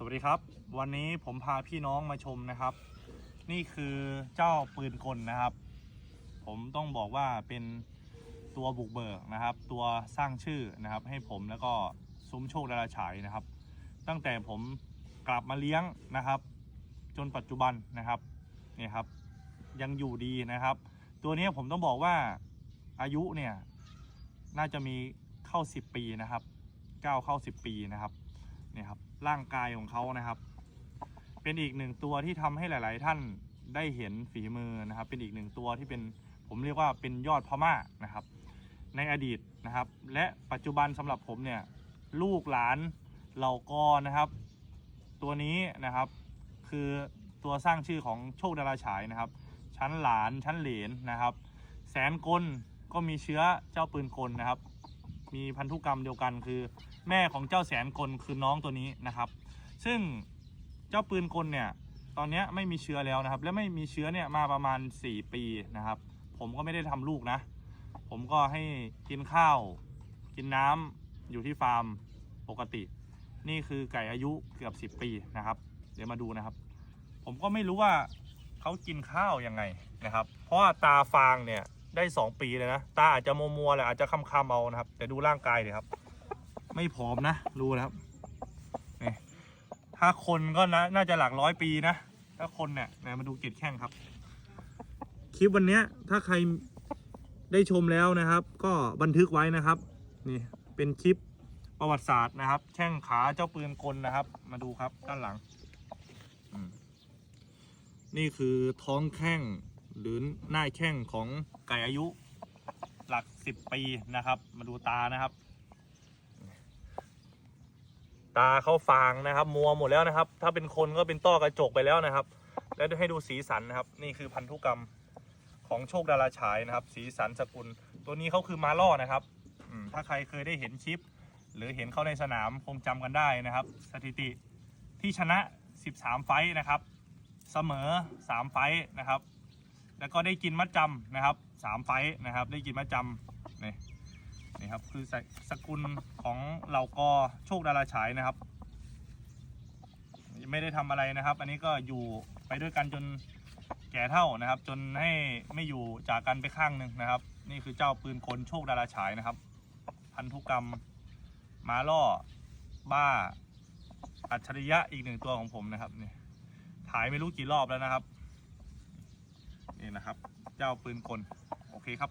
สวัสดีครับ วันนี้ผมพาพี่น้องมาชมนะครับ นี่คือเจ้าปืนกลนะครับ ผมต้องบอกว่าเป็นตัวบุกเบิกนะครับ ตัวสร้างชื่อนะครับ ให้ผมแล้วก็ซุ้มโชคดาราฉายนะครับ ตั้งแต่ผมกลับมาเลี้ยงนะครับ จนปัจจุบันนะครับนี่ครับ ยังอยู่ดีนะครับ ตัวนี้ผมต้องบอกว่าอายุเนี่ยน่าจะมีเข้า 10 ปีนะครับก้าวเข้า 10 ปีนะครับ เนี่ยครับร่างกายของเขานะครับ เป็นอีกหนึ่งตัวที่ทำให้หลาย ๆ ท่านได้เห็นฝีมือนะครับ เป็นอีกหนึ่งตัวที่เป็นผมเรียกว่าเป็นยอดพม่านะครับ ในอดีตนะครับ และปัจจุบันสำหรับผมเนี่ยลูกหลานเหล่ากอนะครับ ตัวนี้นะครับ คือตัวสร้างชื่อของโชคดาราฉายนะครับ ชั้นหลานชั้นเหลนนะครับ แสนกลก็มีเชื้อเจ้าปืนกลนะครับ มีพันธุกรรมเดียวกันคือ แม่ของเจ้าแสนกลคือน้องตัวนี้นะครับ ซึ่งเจ้าปืนกลเนี่ยตอนนี้ไม่มีเชื้อแล้วนะครับ และไม่มีเชื้อเนี่ยมาประมาณ 4 ปีนะครับ ผมก็ไม่ได้ทำลูกนะ ผมก็ให้กินข้าว กินน้ำอยู่ที่ฟาร์มปกติ นี่คือไก่อายุเกือบ 10 ปีนะครับ เดี๋ยวมาดูนะครับ ผมก็ไม่รู้ว่าเขากินข้าวยังไงนะครับ เพราะว่าตาฟางเนี่ยได้ 2 ปีเลยนะ ตาอาจจะมัวๆแหละอาจจะคำๆเอานะครับ แต่ดูร่างกายเลยครับ ไม่ผอมนะดูนะครับนี่ถ้าคนก็นะน่าจะหลักร้อยปีนะ ถ้าคนเนี่ยนะมาดูเกล็ดแข้งครับ คลิปวันนี้ถ้าใครได้ชมแล้วนะครับ ก็บันทึกไว้นะครับ นี่เป็นคลิปประวัติศาสตร์นะครับ แข้งขาเจ้าปืนกลนะครับ มาดูครับด้านหลัง นี่คือท้องแข้งหรือหน้าแข้งของไก่อายุหลักสิบปีนะครับ มาดูตานะครับ ตาเขาฟางนะครับ มัวหมดแล้วนะครับ ถ้าเป็นคนก็เป็นต้อกระจกไปแล้วนะครับ แล้วให้ดูสีสันนะครับ นี่คือพันธุกรรมของโชคดาราฉายนะครับ สีสันสกุล ตัวนี้เขาคือมาล่อนะครับถ้าใครเคยได้เห็นชิป หรือเห็นเขาในสนามคงจำกันได้นะครับ สถิติที่ชนะ 13 ไฟต์นะครับ เสมอ 3 ไฟต์นะครับ แล้วก็ได้กินมัดจำนะครับ 3 ไฟต์นะครับ ได้กินมัดจำนี่ นี่ครับคือสกุลของเหล่ากอโชคดาราฉายนะครับ ไม่ได้ทำอะไรนะครับ อันนี้ก็อยู่ไปด้วยกันจนแก่เท่านะครับ จนให้ไม่อยู่จากกันไปข้างหนึ่งนะครับ นี่คือเจ้าปืนกลโชคดาราฉายนะครับ พันธุกรรมมาล่อบ้า อัจฉริยะอีกหนึ่งตัวของผมนะครับนี่ถ่ายไม่รู้กี่รอบแล้วนะครับ นี่นะครับ เจ้าปืนกลโอเคครับ